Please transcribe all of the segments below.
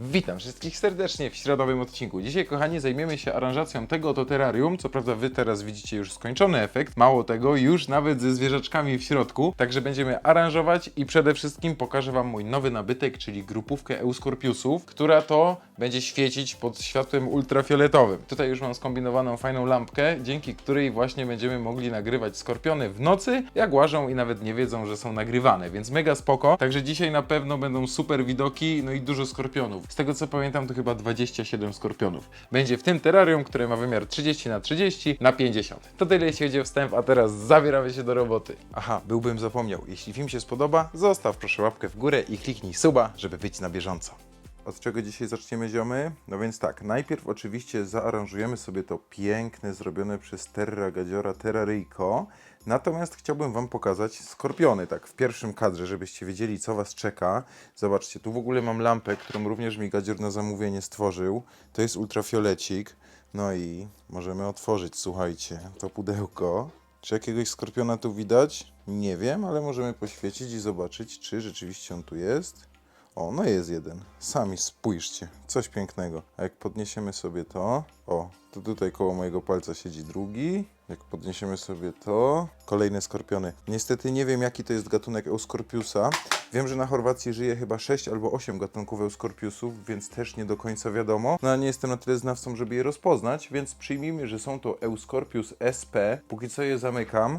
Witam wszystkich serdecznie w środowym odcinku. Dzisiaj, kochani, zajmiemy się aranżacją tego oto terrarium. Co prawda, wy teraz widzicie już skończony efekt. Mało tego, już nawet ze zwierzaczkami w środku. Także będziemy aranżować i przede wszystkim pokażę Wam mój nowy nabytek, czyli grupówkę Euscorpiusów, która to będzie świecić pod światłem ultrafioletowym. Tutaj już mam skombinowaną fajną lampkę, dzięki której właśnie będziemy mogli nagrywać skorpiony w nocy, jak łażą i nawet nie wiedzą, że są nagrywane, więc mega spoko. Także dzisiaj na pewno będą super widoki, no i dużo skorpionów. Z tego co pamiętam, to chyba 27 skorpionów. Będzie w tym terrarium, które ma wymiar 30 na 30 na 50. To tyle jeśli chodzi o wstęp, a teraz zabieramy się do roboty. Aha, byłbym zapomniał. Jeśli film się spodoba, zostaw proszę łapkę w górę i kliknij suba, żeby być na bieżąco. Od czego dzisiaj zaczniemy ziomy? No więc tak, najpierw oczywiście zaaranżujemy sobie to piękne, zrobione przez Terra Gadziora Terraryjko. Natomiast chciałbym Wam pokazać skorpiony, tak w pierwszym kadrze, żebyście wiedzieli, co Was czeka. Zobaczcie, tu w ogóle mam lampę, którą również mi Gadzior na zamówienie stworzył. To jest ultrafiolecik. No i możemy otworzyć, słuchajcie, to pudełko. Czy jakiegoś skorpiona tu widać? Nie wiem, ale możemy poświecić i zobaczyć, czy rzeczywiście on tu jest. O, no jest jeden. Sami spójrzcie, coś pięknego. A jak podniesiemy sobie to, o, to tutaj koło mojego palca siedzi drugi. Jak podniesiemy sobie to, kolejne skorpiony. Niestety nie wiem, jaki to jest gatunek Euscorpiusa. Wiem, że na Chorwacji żyje chyba 6 albo 8 gatunków Euscorpiusów, więc też nie do końca wiadomo. No, a nie jestem na tyle znawcą, żeby je rozpoznać, więc przyjmijmy, że są to Euscorpius SP. Póki co je zamykam,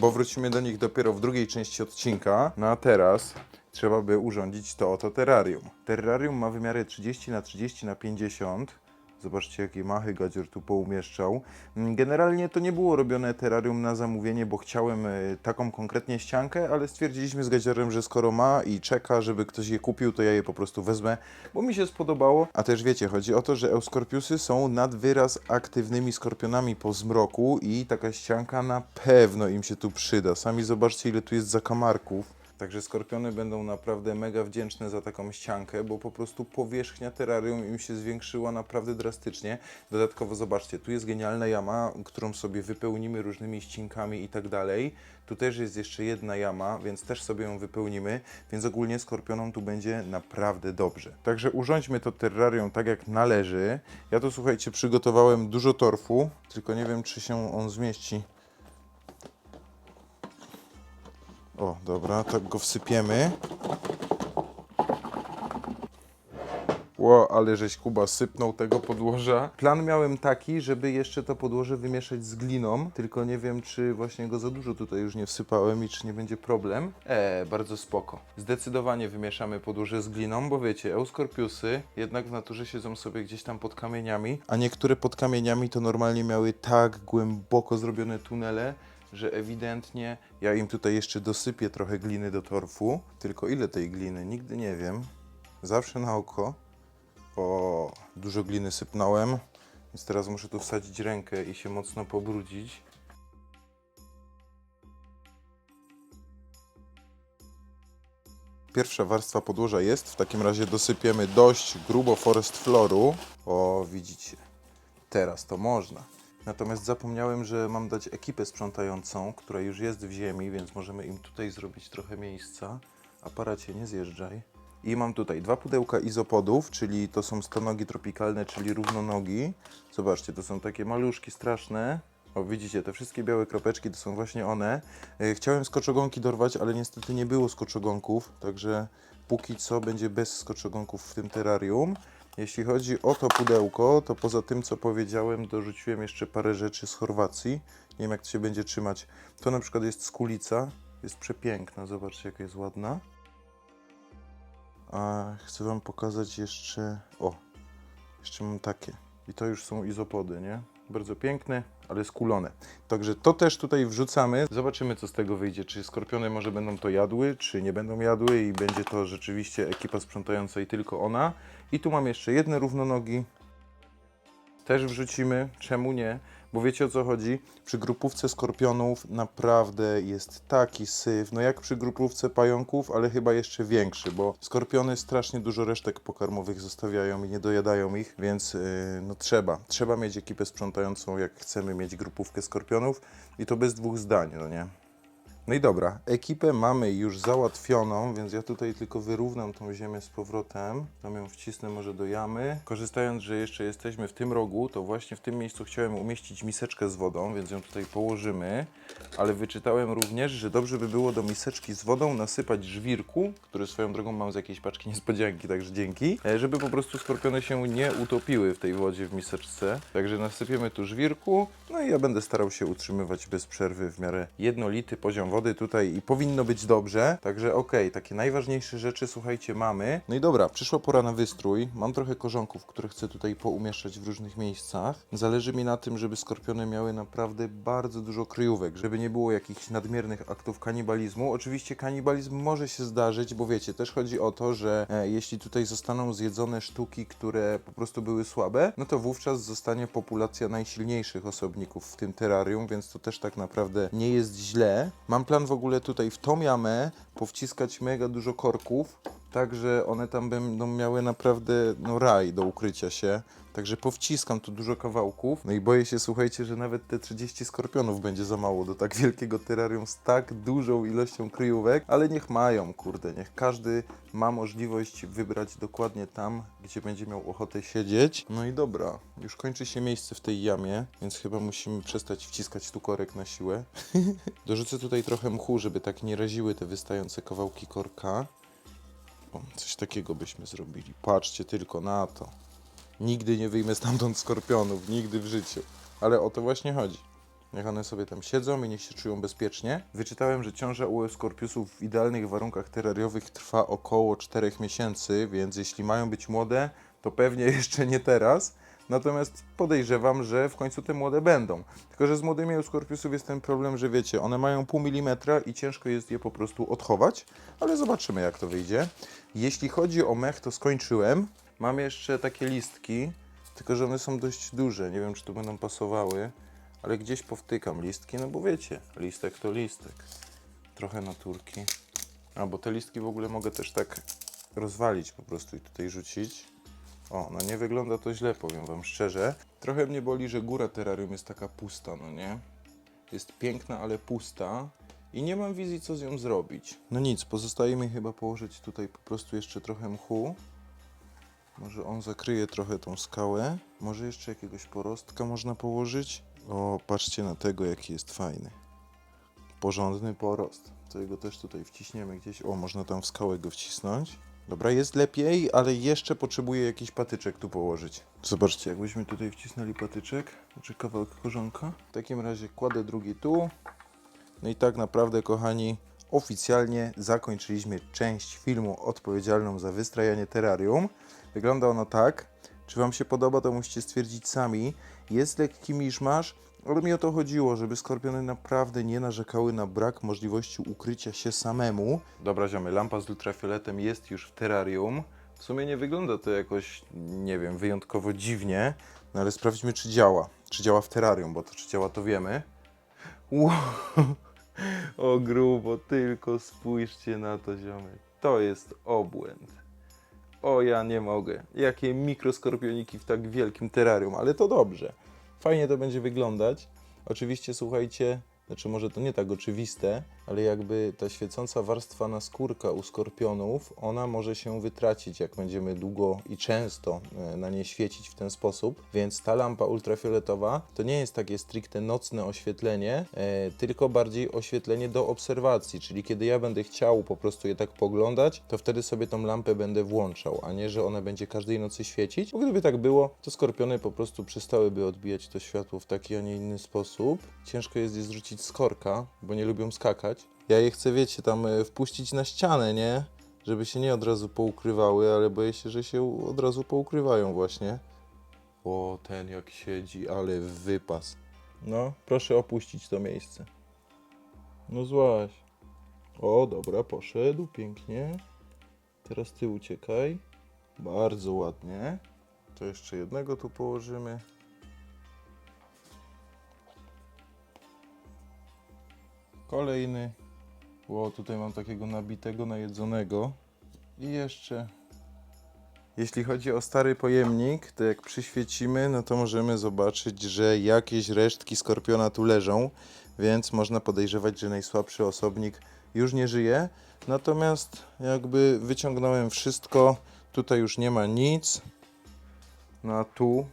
bo wrócimy do nich dopiero w drugiej części odcinka. No a teraz trzeba by urządzić to oto terrarium. Terrarium ma wymiary 30 na 30 na 50. Zobaczcie, jakie machy Gadzior tu poumieszczał. Mm, Generalnie to nie było robione terrarium na zamówienie, bo chciałem e, taką konkretnie ściankę, ale stwierdziliśmy z Gadziorem, że skoro ma i czeka, żeby ktoś je kupił, to ja je po prostu wezmę, bo mi się spodobało. A też wiecie, chodzi o to, że Euscorpiusy są nad wyraz aktywnymi skorpionami po zmroku i taka ścianka na pewno im się tu przyda. Sami zobaczcie, ile tu jest zakamarków. Także skorpiony będą naprawdę mega wdzięczne za taką ściankę, bo po prostu powierzchnia terrarium im się zwiększyła naprawdę drastycznie. Dodatkowo zobaczcie, tu jest genialna jama, którą sobie wypełnimy różnymi ścinkami i tak dalej. Tu też jest jeszcze jedna jama, więc też sobie ją wypełnimy, więc ogólnie skorpionom tu będzie naprawdę dobrze. Także urządźmy to terrarium tak jak należy. Ja tu słuchajcie, przygotowałem dużo torfu, tylko nie wiem czy się on zmieści O, dobra, tak go wsypiemy. Ło, ale żeś Kuba sypnął tego podłoża. Plan miałem taki, żeby jeszcze to podłoże wymieszać z gliną, tylko nie wiem, czy właśnie go za dużo tutaj już nie wsypałem i czy nie będzie problem. Eee, bardzo spoko. Zdecydowanie wymieszamy podłoże z gliną, bo wiecie, euskorpiusy jednak w naturze siedzą sobie gdzieś tam pod kamieniami, a niektóre pod kamieniami to normalnie miały tak głęboko zrobione tunele, że ewidentnie ja im tutaj jeszcze dosypię trochę gliny do torfu. Tylko ile tej gliny? Nigdy nie wiem. Zawsze na oko. O, dużo gliny sypnąłem, więc teraz muszę tu wsadzić rękę i się mocno pobrudzić. Pierwsza warstwa podłoża jest, w takim razie dosypiemy dość grubo forest floru. O, widzicie, teraz to można. Natomiast zapomniałem, że mam dać ekipę sprzątającą, która już jest w ziemi, więc możemy im tutaj zrobić trochę miejsca. Aparacie, nie zjeżdżaj. I mam tutaj dwa pudełka izopodów, czyli to są stonogi tropikalne, czyli równonogi. Zobaczcie, to są takie maluszki straszne. O, widzicie, te wszystkie białe kropeczki to są właśnie one. E, Chciałem skoczogonki dorwać, ale niestety nie było skoczogonków, także póki co będzie bez skoczogonków w tym terrarium. Jeśli chodzi o to pudełko, to poza tym, co powiedziałem, dorzuciłem jeszcze parę rzeczy z Chorwacji. Nie wiem, jak to się będzie trzymać. To na przykład jest skulica. Jest przepiękna. Zobaczcie, jaka jest ładna. A chcę Wam pokazać jeszcze... O, jeszcze mam takie. I to już są izopody, nie? Bardzo piękne, ale skulone. Także to też tutaj wrzucamy. Zobaczymy, co z tego wyjdzie. Czy skorpiony może będą to jadły, czy nie będą jadły i będzie to rzeczywiście ekipa sprzątająca i tylko ona. I tu mam jeszcze jedne równonogi. Też wrzucimy, czemu nie? Bo wiecie o co chodzi? Przy grupówce skorpionów naprawdę jest taki syf, no jak przy grupówce pająków, ale chyba jeszcze większy, bo skorpiony strasznie dużo resztek pokarmowych zostawiają i nie dojadają ich, więc yy, no trzeba, trzeba mieć ekipę sprzątającą, jak chcemy mieć grupówkę skorpionów i to bez dwóch zdań, no nie? No i dobra, ekipę mamy już załatwioną, więc ja tutaj tylko wyrównam tą ziemię z powrotem. Tam ją wcisnę może do jamy. Korzystając, że jeszcze jesteśmy w tym rogu, to właśnie w tym miejscu chciałem umieścić miseczkę z wodą, więc ją tutaj położymy. Ale wyczytałem również, że dobrze by było do miseczki z wodą nasypać żwirku, który swoją drogą mam z jakiejś paczki niespodzianki, także dzięki, e, żeby po prostu skorpiony się nie utopiły w tej wodzie w miseczce. Także nasypiemy tu żwirku, no i ja będę starał się utrzymywać bez przerwy w miarę jednolity poziom wody tutaj i powinno być dobrze. Także okej, takie najważniejsze rzeczy, słuchajcie, mamy. No i dobra, przyszła pora na wystrój. Mam trochę korzonków, które chcę tutaj poumieszczać w różnych miejscach. Zależy mi na tym, żeby skorpiony miały naprawdę bardzo dużo kryjówek, żeby nie było jakichś nadmiernych aktów kanibalizmu. Oczywiście kanibalizm może się zdarzyć, bo wiecie, też chodzi o to, że e, jeśli tutaj zostaną zjedzone sztuki, które po prostu były słabe, no to wówczas zostanie populacja najsilniejszych osobników w tym terrarium, więc to też tak naprawdę nie jest źle. Mam plan w ogóle tutaj w tą jamę powciskać mega dużo korków, tak że one tam będą miały naprawdę no, raj do ukrycia się. Także powciskam tu dużo kawałków. No i boję się, słuchajcie, że nawet te 30 skorpionów będzie za mało do tak wielkiego terrarium z tak dużą ilością kryjówek, ale niech mają, kurde, niech każdy ma możliwość wybrać dokładnie tam, gdzie będzie miał ochotę siedzieć. No i dobra, już kończy się miejsce w tej jamie, więc chyba musimy przestać wciskać tu korek na siłę. Dorzucę tutaj trochę mchu, żeby tak nie raziły te wystające kawałki korka. O, coś takiego byśmy zrobili. Patrzcie tylko na to. Nigdy nie wyjmę stamtąd skorpionów, nigdy w życiu. Ale o to właśnie chodzi. Niech one sobie tam siedzą i niech się czują bezpiecznie. Wyczytałem, że ciąża u skorpiusów w idealnych warunkach terrariowych trwa około 4 miesięcy, więc jeśli mają być młode, to pewnie jeszcze nie teraz. Natomiast podejrzewam, że w końcu te młode będą. Tylko, że z młodymi u skorpiusów jest ten problem, że wiecie, one mają pół milimetra i ciężko jest je po prostu odchować, ale zobaczymy jak to wyjdzie. Jeśli chodzi o mech, to skończyłem. Mam jeszcze takie listki, tylko że one są dość duże. Nie wiem, czy tu będą pasowały, ale gdzieś powtykam listki, no bo wiecie, listek to listek. Trochę naturki. A, bo te listki w ogóle mogę też tak rozwalić po prostu i tutaj rzucić. O, no nie wygląda to źle, powiem wam szczerze. Trochę mnie boli, że góra terrarium jest taka pusta, no nie? Jest piękna, ale pusta. I nie mam wizji, co z nią zrobić. No nic, pozostaje mi chyba położyć tutaj po prostu jeszcze trochę mchu. Może on zakryje trochę tą skałę. Może jeszcze jakiegoś porostka można położyć. O, patrzcie na tego, jaki jest fajny. Porządny porost. To jego też tutaj wciśniemy gdzieś. O, można tam w skałę go wcisnąć. Dobra, jest lepiej, ale jeszcze potrzebuję jakiś patyczek tu położyć. Zobaczcie, jakbyśmy tutaj wcisnęli patyczek, czy kawałek korzonka. W takim razie kładę drugi tu. No i tak naprawdę, kochani, oficjalnie zakończyliśmy część filmu odpowiedzialną za wystrajanie terrarium. Wygląda ono tak. Czy Wam się podoba, to musicie stwierdzić sami. Jest lekki miszmasz, ale mi o to chodziło, żeby skorpiony naprawdę nie narzekały na brak możliwości ukrycia się samemu. Dobra, ziomy, lampa z ultrafioletem jest już w terrarium. W sumie nie wygląda to jakoś, nie wiem, wyjątkowo dziwnie, no ale sprawdźmy, czy działa. Czy działa w terrarium, bo to czy działa, to wiemy. Wow. O grubo, tylko spójrzcie na to, ziomy. To jest obłęd. O, ja nie mogę. Jakie mikroskorpioniki w tak wielkim terrarium, ale to dobrze. Fajnie to będzie wyglądać. Oczywiście, słuchajcie, znaczy może to nie tak oczywiste, ale jakby ta świecąca warstwa naskórka u skorpionów, ona może się wytracić, jak będziemy długo i często e, na nie świecić w ten sposób. Więc ta lampa ultrafioletowa to nie jest takie stricte nocne oświetlenie, e, tylko bardziej oświetlenie do obserwacji, czyli kiedy ja będę chciał po prostu je tak poglądać, to wtedy sobie tą lampę będę włączał, a nie, że ona będzie każdej nocy świecić. Bo gdyby tak było, to skorpiony po prostu przestałyby odbijać to światło w taki, a nie inny sposób. Ciężko jest je zrzucić z korka, bo nie lubią skakać. Ja je chcę, wiecie, tam e, wpuścić na ścianę, nie? Żeby się nie od razu poukrywały, ale boję się, że się od razu poukrywają właśnie. O, ten jak siedzi, ale wypas. No, proszę opuścić to miejsce. No złaś. O, dobra, poszedł, pięknie. Teraz ty uciekaj. Bardzo ładnie. To jeszcze jednego tu położymy. Kolejny. Ło, tutaj mam takiego nabitego, najedzonego. I jeszcze Jeśli chodzi o stary pojemnik, to jak przyświecimy, no to możemy zobaczyć, że jakieś resztki skorpiona tu leżą, więc można podejrzewać, że najsłabszy osobnik już nie żyje. Natomiast jakby wyciągnąłem wszystko, tutaj już nie ma nic. No a tu,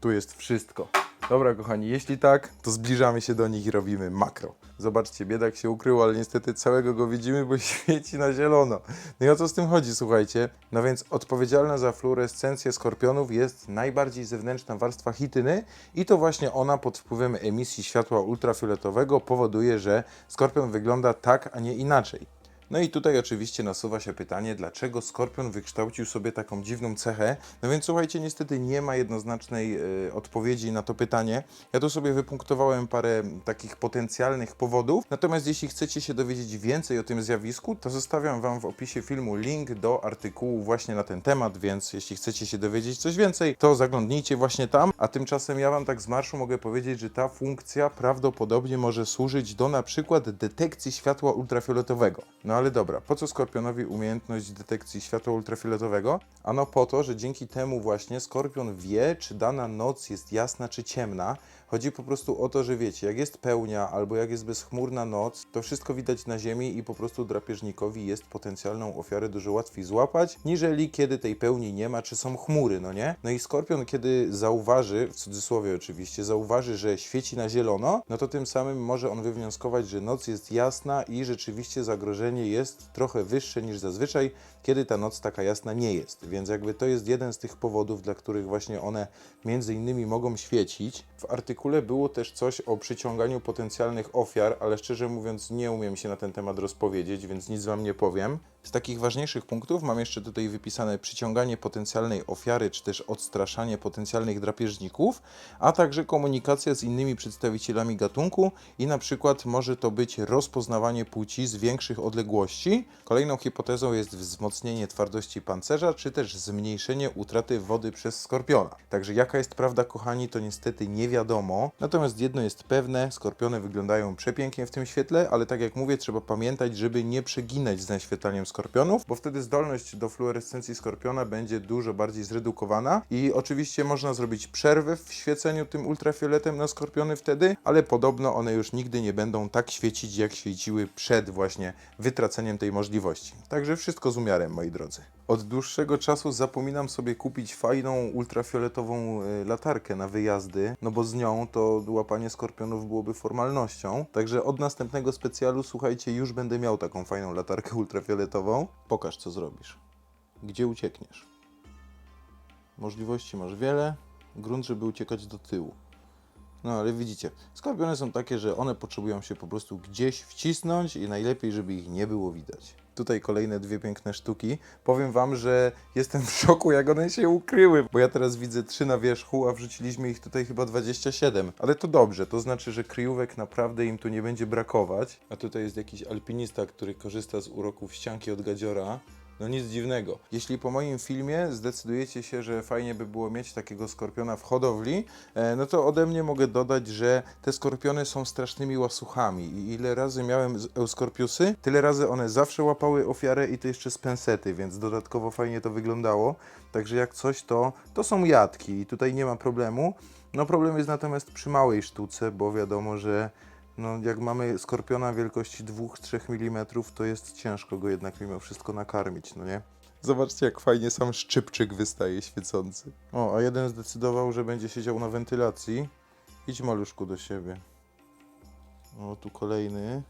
tu jest wszystko. Dobra, kochani, jeśli tak, to zbliżamy się do nich i robimy makro. Zobaczcie, biedak się ukrył, ale niestety całego go widzimy, bo świeci na zielono. No i o co z tym chodzi, słuchajcie? No więc odpowiedzialna za fluorescencję skorpionów jest najbardziej zewnętrzna warstwa chityny i to właśnie ona pod wpływem emisji światła ultrafioletowego powoduje, że skorpion wygląda tak, a nie inaczej. No i tutaj oczywiście nasuwa się pytanie, dlaczego skorpion wykształcił sobie taką dziwną cechę. No więc słuchajcie, niestety nie ma jednoznacznej e, odpowiedzi na to pytanie. Ja tu sobie wypunktowałem parę takich potencjalnych powodów. Natomiast jeśli chcecie się dowiedzieć więcej o tym zjawisku, to zostawiam Wam w opisie filmu link do artykułu właśnie na ten temat, więc jeśli chcecie się dowiedzieć coś więcej, to zaglądnijcie właśnie tam. A tymczasem ja Wam tak z marszu mogę powiedzieć, że ta funkcja prawdopodobnie może służyć do na przykład detekcji światła ultrafioletowego. No ale dobra, po co Skorpionowi umiejętność detekcji światła ultrafioletowego? Ano po to, że dzięki temu właśnie Skorpion wie, czy dana noc jest jasna czy ciemna. Chodzi po prostu o to, że wiecie, jak jest pełnia albo jak jest bezchmurna noc, to wszystko widać na ziemi i po prostu drapieżnikowi jest potencjalną ofiarę dużo łatwiej złapać, niżeli kiedy tej pełni nie ma, czy są chmury, no nie? No i Skorpion, kiedy zauważy, w cudzysłowie oczywiście, zauważy, że świeci na zielono, no to tym samym może on wywnioskować, że noc jest jasna i rzeczywiście zagrożenie jest trochę wyższe niż zazwyczaj, kiedy ta noc taka jasna nie jest. Więc jakby to jest jeden z tych powodów, dla których właśnie one między innymi mogą świecić. W artykule było też coś o przyciąganiu potencjalnych ofiar, ale szczerze mówiąc nie umiem się na ten temat rozpowiedzieć, więc nic Wam nie powiem. Z takich ważniejszych punktów mam jeszcze tutaj wypisane przyciąganie potencjalnej ofiary, czy też odstraszanie potencjalnych drapieżników, a także komunikacja z innymi przedstawicielami gatunku i na przykład może to być rozpoznawanie płci z większych odległości. Kolejną hipotezą jest wzmocnienie twardości pancerza, czy też zmniejszenie utraty wody przez skorpiona. Także jaka jest prawda, kochani, to niestety nie wiadomo. Natomiast jedno jest pewne, skorpiony wyglądają przepięknie w tym świetle, ale tak jak mówię, trzeba pamiętać, żeby nie przeginać z naświetlaniem skorpionów, bo wtedy zdolność do fluorescencji skorpiona będzie dużo bardziej zredukowana i oczywiście można zrobić przerwę w świeceniu tym ultrafioletem na skorpiony wtedy, ale podobno one już nigdy nie będą tak świecić, jak świeciły przed właśnie wytraceniem tej możliwości. Także wszystko z umiarem, moi drodzy. Od dłuższego czasu zapominam sobie kupić fajną ultrafioletową y, latarkę na wyjazdy, no bo z nią to łapanie skorpionów byłoby formalnością. Także od następnego specjalu, słuchajcie, już będę miał taką fajną latarkę ultrafioletową. Pokaż, co zrobisz. Gdzie uciekniesz? Możliwości masz wiele, grunt, żeby uciekać do tyłu. No ale widzicie, skorpiony są takie, że one potrzebują się po prostu gdzieś wcisnąć i najlepiej, żeby ich nie było widać. Tutaj kolejne dwie piękne sztuki. Powiem Wam, że jestem w szoku, jak one się ukryły, bo ja teraz widzę trzy na wierzchu, a wrzuciliśmy ich tutaj chyba 27. Ale to dobrze, to znaczy, że kryjówek naprawdę im tu nie będzie brakować. A tutaj jest jakiś alpinista, który korzysta z uroków ścianki od gadziora. No nic dziwnego. Jeśli po moim filmie zdecydujecie się, że fajnie by było mieć takiego skorpiona w hodowli, e, no to ode mnie mogę dodać, że te skorpiony są strasznymi łasuchami i ile razy miałem euskorpiusy, tyle razy one zawsze łapały ofiarę i to jeszcze z pensety, więc dodatkowo fajnie to wyglądało. Także jak coś to, to są jadki i tutaj nie ma problemu. No problem jest natomiast przy małej sztuce, bo wiadomo, że no, jak mamy skorpiona wielkości 2-3 mm, to jest ciężko go jednak mimo wszystko nakarmić, no nie? Zobaczcie, jak fajnie sam szczypczyk wystaje świecący. O, a jeden zdecydował, że będzie siedział na wentylacji. Idź maluszku do siebie. O, tu kolejny.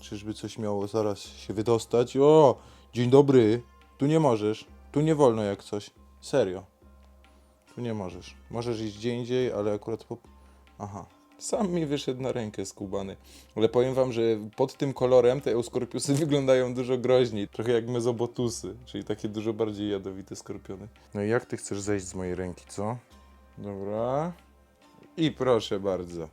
Czyżby coś miało zaraz się wydostać? O, dzień dobry. Tu nie możesz. Tu nie wolno jak coś. Serio. Tu nie możesz. Możesz iść gdzie indziej, ale akurat po... Aha. Sam mi wyszedł na rękę skubany. Ale powiem wam, że pod tym kolorem te euskorpiusy wyglądają dużo groźniej. Trochę jak mezobotusy, czyli takie dużo bardziej jadowite skorpiony. No i jak ty chcesz zejść z mojej ręki, co? Dobra. I proszę bardzo.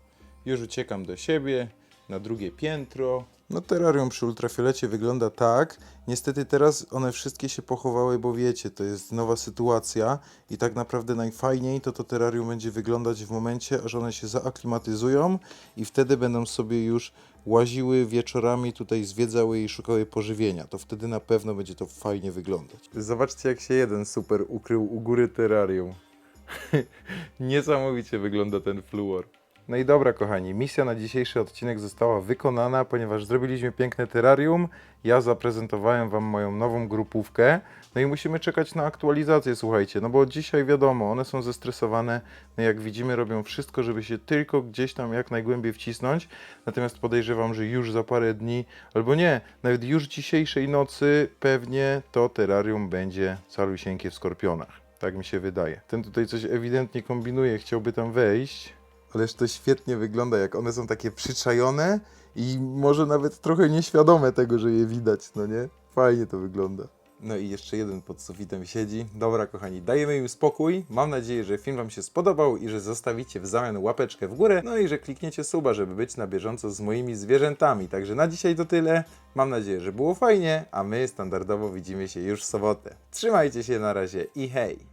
Już uciekam do siebie. Na drugie piętro. No terrarium przy ultrafiolecie wygląda tak. Niestety teraz one wszystkie się pochowały, bo wiecie, to jest nowa sytuacja i tak naprawdę najfajniej to to terrarium będzie wyglądać w momencie, aż one się zaaklimatyzują i wtedy będą sobie już łaziły wieczorami, tutaj zwiedzały i szukały pożywienia. To wtedy na pewno będzie to fajnie wyglądać. Zobaczcie jak się jeden super ukrył u góry terrarium. Niesamowicie wygląda ten fluor. No i dobra, kochani, misja na dzisiejszy odcinek została wykonana, ponieważ zrobiliśmy piękne terrarium. Ja zaprezentowałem Wam moją nową grupówkę. No i musimy czekać na aktualizację, słuchajcie, no bo dzisiaj wiadomo, one są zestresowane. No jak widzimy, robią wszystko, żeby się tylko gdzieś tam jak najgłębiej wcisnąć. Natomiast podejrzewam, że już za parę dni, albo nie, nawet już dzisiejszej nocy pewnie to terrarium będzie calusieńkie w skorpionach. Tak mi się wydaje. Ten tutaj coś ewidentnie kombinuje, chciałby tam wejść. Ależ to świetnie wygląda, jak one są takie przyczajone i może nawet trochę nieświadome tego, że je widać, no nie? Fajnie to wygląda. No i jeszcze jeden pod sufitem siedzi. Dobra, kochani, dajemy im spokój. Mam nadzieję, że film Wam się spodobał i że zostawicie w zamian łapeczkę w górę. No i że klikniecie suba, żeby być na bieżąco z moimi zwierzętami. Także na dzisiaj to tyle. Mam nadzieję, że było fajnie, a my standardowo widzimy się już w sobotę. Trzymajcie się na razie i hej!